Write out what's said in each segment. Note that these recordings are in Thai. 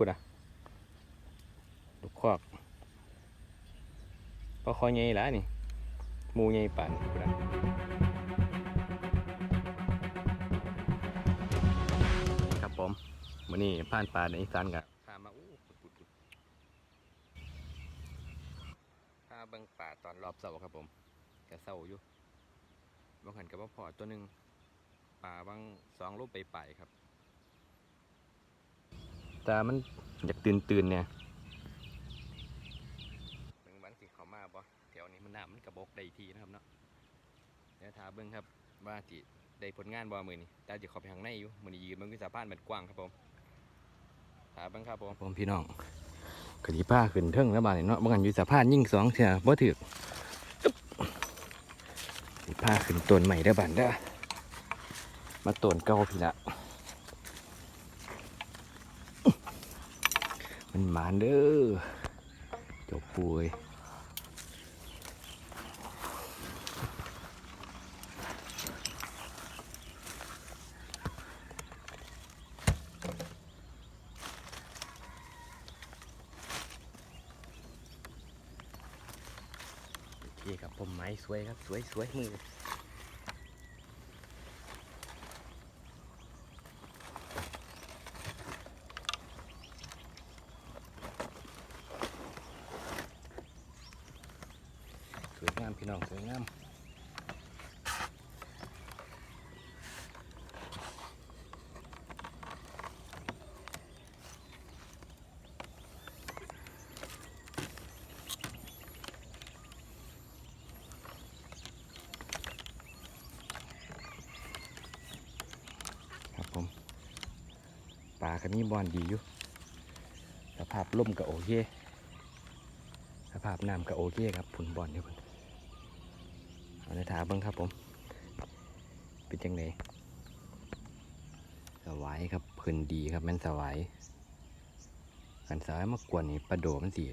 พูดอะลูกคอกปลาคอใหญ่หละนี่มูใหญ่ป่านพูดอะครับผมวันนี้ผ่านป่าในอีสานกับพามาอู้ปุดพาเบิ่งป่าตอนรอบเสาครับผมกะเสาอยู่บางหันกับว่าพอตัวหนึ่งป่าบางสองรูปไปไปครับ แต่มันอยากตื่นตื่นๆเนี่ยเบิ่งวันสิเขามาบ่แถวนี้มันน้ำมันกระบกได้ทีนะครับเนาะเดี๋ยวถามเบิ่งครับว่าสิได้ผลงานบ่มือนี้แต่จะเขอไปข้างในอยู่มือนี้ยืนเบิ่งวิสาพานมันกว้างครับผมถามเบิ่งครับผมผมพี่น้องกะทิผ้าขึ้นเทิงแล้วบาดนี้เนาะบางอันอยู่สะพานยิ่งสองเสียบ่ถึกอึ๊บกะทิผ้าขึ้นต้นใหม่เด้อบานเด้อมาต้นเก่าพี่ละ มันหมานเด้อจบป่วยโอเคครับผมไม้สวยครับ สวยสวยมือสวยงามพี่น้องสวยงามครับผมปลาก็มีบอลดีอยู่ สภาพล่มก็โอเค สภาพน้ำก็โอเคครับผุนบอลอยู่พุ่น เอาในถาเบิ้งครับผมเป็นจังไดสวายครับพื้นดีครับแม่นสวายกันสวายมากวนนี่ปลาโดมันสิ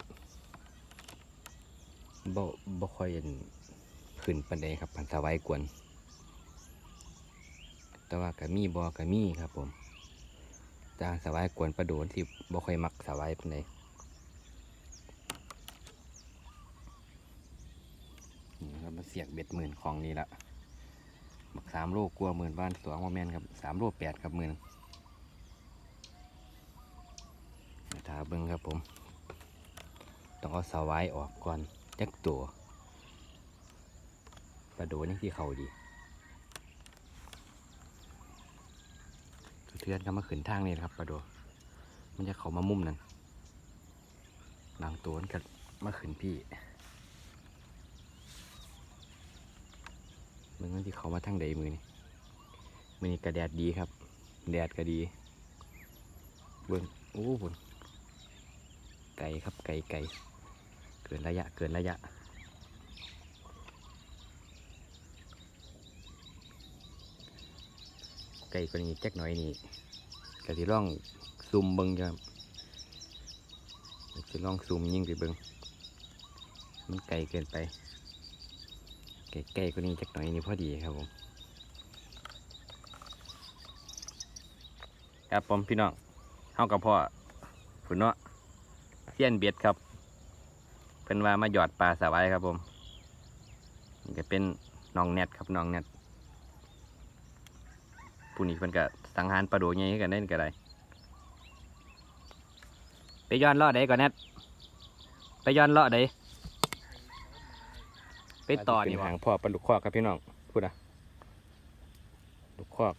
บ่บ่ค่อยเห็นขึ้นปันใดครับพันสวายกวน แต่ว่ากะมีบ่กะมีครับผมจางสวายกวนปลาโดมันสิบ่ค่อยมักสวายปันใด นี่ครับมา เสียกเบ็ดหมื่นของนี่ละบักสามโลกลัวหมื่นบ้านสวงว่าแมนครับสามโลแปดครับหมื่นถาเบิ้งครับผม ต้องเอาสวายออกก่อนจักตัวปลาโดนี่ที่เขาดีเทือนก็มาขึ้นทางนี่นะครับปลาโดมันจะเขามามุมนั้นหลังตัวมันก็มาขึ้นพี่ มึงมันที่เขามาทางใดมือนี่มือนี่กระแดดดีครับ แดดก็ดีเบิ้งโอ้บุญไก่ครับไก่ไก่เกินระยะเกินระยะไก่ก็นี่แจ็คหน่อยนี่กะที่ล่องซูมเบิ้งจะจะลองซูมยิ่งไปเบิ้งมันไกลเกินไป ใกล้ๆกว่านี้จักหน่อยนี่พอดีครับผมครับผมพี่น้องเฮากับพ่อฝุนเนาะเสี้ยนเบ็ดครับ เพิ่นว่ามาหยอดปลาสวายครับผมนี่ก็เป็นน้องแนทครับน้องแนทผู้นี้เพิ่นก็สังหารปลาโดใหญ่ให้กันได้ก็ได้ไปย้อนเลาะใดก่อนแนทไปย้อนเลาะใด ไปต่อนี่หางพ่อปลาลูกคอกครับพี่น้องพูดอะลูกคอก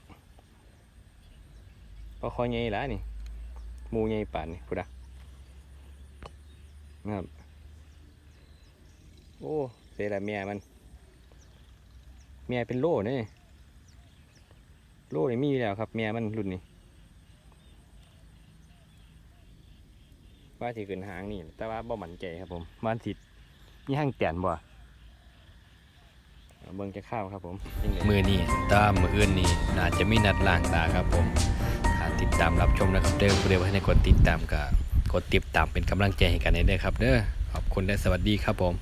ปลาคอใหญ่หละนี่หมูใหญ่ป่านนี่พูดอะนะครับโอ้เสียละเมียมันเมียเป็นโล่เนี่ยโล่นี่มีอยู่แล้วครับเมียมันรุ่นนี้ว่าสิขึ้นหางนี่ แต่ว่าบ่หมั่นใจครับผมมันสิมีห้างแตนบ่ เบิ่งจะข้าวครับผมมือนี่ตามมืออื่นนี่น่าจะมีนัดล่างตาครับผมถ้าติดตามรับชมนะครับเด้อเรียกว่าให้กดติดตามกับกดติดตามเป็นกำลังใจให้กันได้เด้อครับเด้อขอบคุณและสวัสดีครับผม